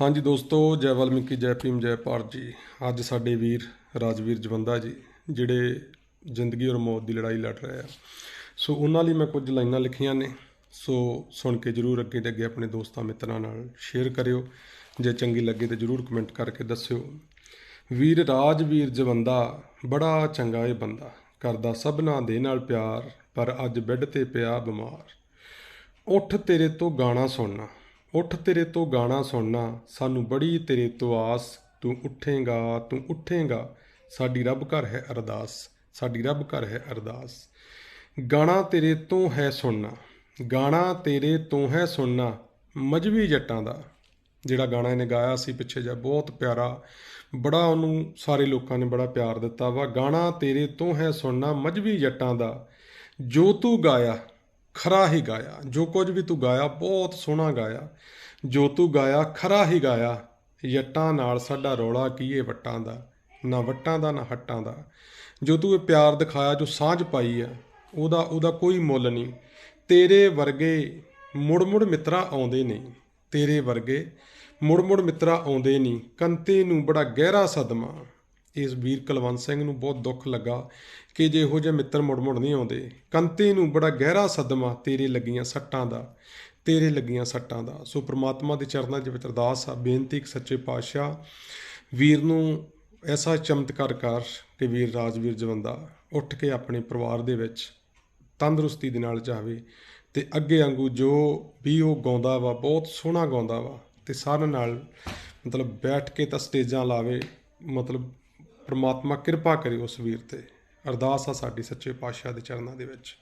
ਹਾਂਜੀ ਦੋਸਤੋ, ਜੈ ਵਾਲਮੀਕੀ, ਜੈ ਭੀਮ, ਜੈ ਭਾਰਤ ਜੀ। ਅੱਜ ਸਾਡੇ ਵੀਰ ਰਾਜਵੀਰ ਜਵੰਦਾ ਜੀ, ਜਿਹੜੇ ਜ਼ਿੰਦਗੀ ਔਰ ਮੌਤ ਦੀ ਲੜਾਈ ਲੜ ਰਹੇ ਆ। ਸੋ ਉਹਨਾਂ ਲਈ ਮੈਂ ਕੁਝ ਲਾਈਨਾਂ ਲਿਖੀਆਂ ਨੇ। ਸੋ ਸੁਣ ਕੇ ਜਰੂਰ ਅੱਗੇ ਦੇ ਅੱਗੇ ਆਪਣੇ ਦੋਸਤਾਂ ਮਿੱਤਰਾਂ ਨਾਲ ਸ਼ੇਅਰ ਕਰਿਓ। ਜੇ ਚੰਗੀ ਲੱਗੇ ਤਾਂ ਜਰੂਰ ਕਮੈਂਟ ਕਰਕੇ ਦੱਸਿਓ। ਵੀਰ ਰਾਜਵੀਰ ਜਵੰਦਾ ਬੜਾ ਚੰਗਾ ਇਹ ਬੰਦਾ। ਕਰਦਾ ਸਭਨਾਂ ਦੇ ਨਾਲ ਪਿਆਰ, ਪਰ ਅੱਜ ਬੈੱਡ ਤੇ ਪਿਆ ਬਿਮਾਰ। ਉੱਠ ਤੇਰੇ ਤੋਂ ਗਾਣਾ ਸੁਣਨਾ। ਉੱਠ ਤੇਰੇ ਤੋਂ ਗਾਣਾ ਸੁਣਨਾ, ਸਾਨੂੰ ਬੜੀ ਤੇਰੇ ਤੋਂ ਆਸ, ਤੂੰ ਉੱਠੇਗਾ ਤੂੰ ਉੱਠੇਗਾ। ਸਾਡੀ ਰੱਬ ਘਰ ਹੈ ਅਰਦਾਸ, ਸਾਡੀ ਰੱਬ ਘਰ ਹੈ ਅਰਦਾਸ। ਗਾਣਾ ਤੇਰੇ ਤੋਂ ਹੈ ਸੁਣਨਾ, ਗਾਣਾ ਤੇਰੇ ਤੋਂ ਹੈ ਸੁਣਨਾ, ਮਜਬੀ ਜੱਟਾਂ ਦਾ। ਜਿਹੜਾ ਗਾਣਾ ਇਹਨੇ ਗਾਇਆ ਸੀ ਪਿੱਛੇ ਜਿਹਾ, ਬਹੁਤ ਪਿਆਰਾ। ਬੜਾ ਉਹਨੂੰ ਸਾਰੇ ਲੋਕਾਂ ਨੇ ਬੜਾ ਪਿਆਰ ਦਿੱਤਾ ਵਾ। ਗਾਣਾ ਤੇਰੇ ਤੋਂ ਹੈ ਸੁਣਨਾ, ਮਜਬੀ ਜੱਟਾਂ ਦਾ, ਜੋ ਤੂੰ ਗਾਇਆ ਖਰਾ ਹੀ ਗਾਇਆ। ਜੋ ਕੁਝ ਵੀ ਤੂੰ ਗਾਇਆ, ਬਹੁਤ ਸੋਹਣਾ ਗਾਇਆ। ਜੋ ਤੂੰ ਗਾਇਆ, ਖਰਾ ਹੀ ਗਾਇਆ। ਜੱਟਾਂ ਨਾਲ ਸਾਡਾ ਰੌਲਾ ਕੀ ਏ ਵੱਟਾਂ ਦਾ? ਨਾ ਵੱਟਾਂ ਦਾ, ਨਾ ਹੱਟਾਂ ਦਾ। ਜੋ ਤੂੰ ਇਹ ਪਿਆਰ ਦਿਖਾਇਆ, ਜੋ ਸਾਂਝ ਪਾਈ ਆ, ਉਹਦਾ ਉਹਦਾ ਕੋਈ ਮੁੱਲ ਨਹੀਂ। ਤੇਰੇ ਵਰਗੇ ਮੁੜ ਮੁੜ ਮਿੱਤਰਾ ਆਉਂਦੇ ਨਹੀਂ। ਤੇਰੇ ਵਰਗੇ ਮੁੜ ਮੁੜ ਮਿੱਤਰਾ ਆਉਂਦੇ ਨਹੀਂ। ਕੰਤੇ ਨੂੰ ਬੜਾ ਗਹਿਰਾ ਸਦਮਾ। ਇਸ ਵੀਰ ਕੁਲਵੰਤ ਸਿੰਘ ਨੂੰ ਬਹੁਤ ਦੁੱਖ ਲੱਗਾ ਕਿ ਜੇ ਇਹੋ ਜਿਹੇ ਮਿੱਤਰ ਮੁੜ ਮੁੜ ਨਹੀਂ ਆਉਂਦੇ। ਕੰਤੇ ਨੂੰ ਬੜਾ ਗਹਿਰਾ ਸਦਮਾ ਤੇਰੇ ਲੱਗੀਆਂ ਸੱਟਾਂ ਦਾ, ਤੇਰੇ ਲੱਗੀਆਂ ਸੱਟਾਂ ਦਾ। ਸੋ ਪ੍ਰਮਾਤਮਾ ਦੇ ਚਰਨਾਂ 'ਚ ਵਿੱਚ ਅਰਦਾਸ ਆ, ਬੇਨਤੀ ਇੱਕ ਸੱਚੇ ਪਾਤਸ਼ਾਹ, ਵੀਰ ਨੂੰ ਐਸਾ ਚਮਤਕਾਰ ਕਰ ਕਿ ਵੀਰ ਰਾਜਵੀਰ ਜਵੰਦਾ ਉੱਠ ਕੇ ਆਪਣੇ ਪਰਿਵਾਰ ਦੇ ਵਿੱਚ ਤੰਦਰੁਸਤੀ ਦੇ ਨਾਲ ਜਾਵੇ ਤੇ ਅੱਗੇ ਵਾਂਗੂ ਜੋ ਵੀ ਉਹ ਗਾਉਂਦਾ ਵਾ, ਬਹੁਤ ਸੋਹਣਾ ਗਾਉਂਦਾ ਵਾ ਤੇ ਸਾਰਿਆਂ ਨਾਲ ਮਤਲਬ ਬੈਠ ਕੇ ਤਾਂ ਸਟੇਜਾਂ ਲਾਵੇ, ਮਤਲਬ ਪ੍ਰਮਾਤਮਾ ਕਿਰਪਾ ਕਰੇ ਉਸ ਵੀਰ ਤੇ। ਅਰਦਾਸ ਆ ਸਾਡੀ ਸੱਚੇ ਪਾਤਸ਼ਾਹ ਦੇ ਚਰਨਾਂ ਦੇ ਵਿੱਚ।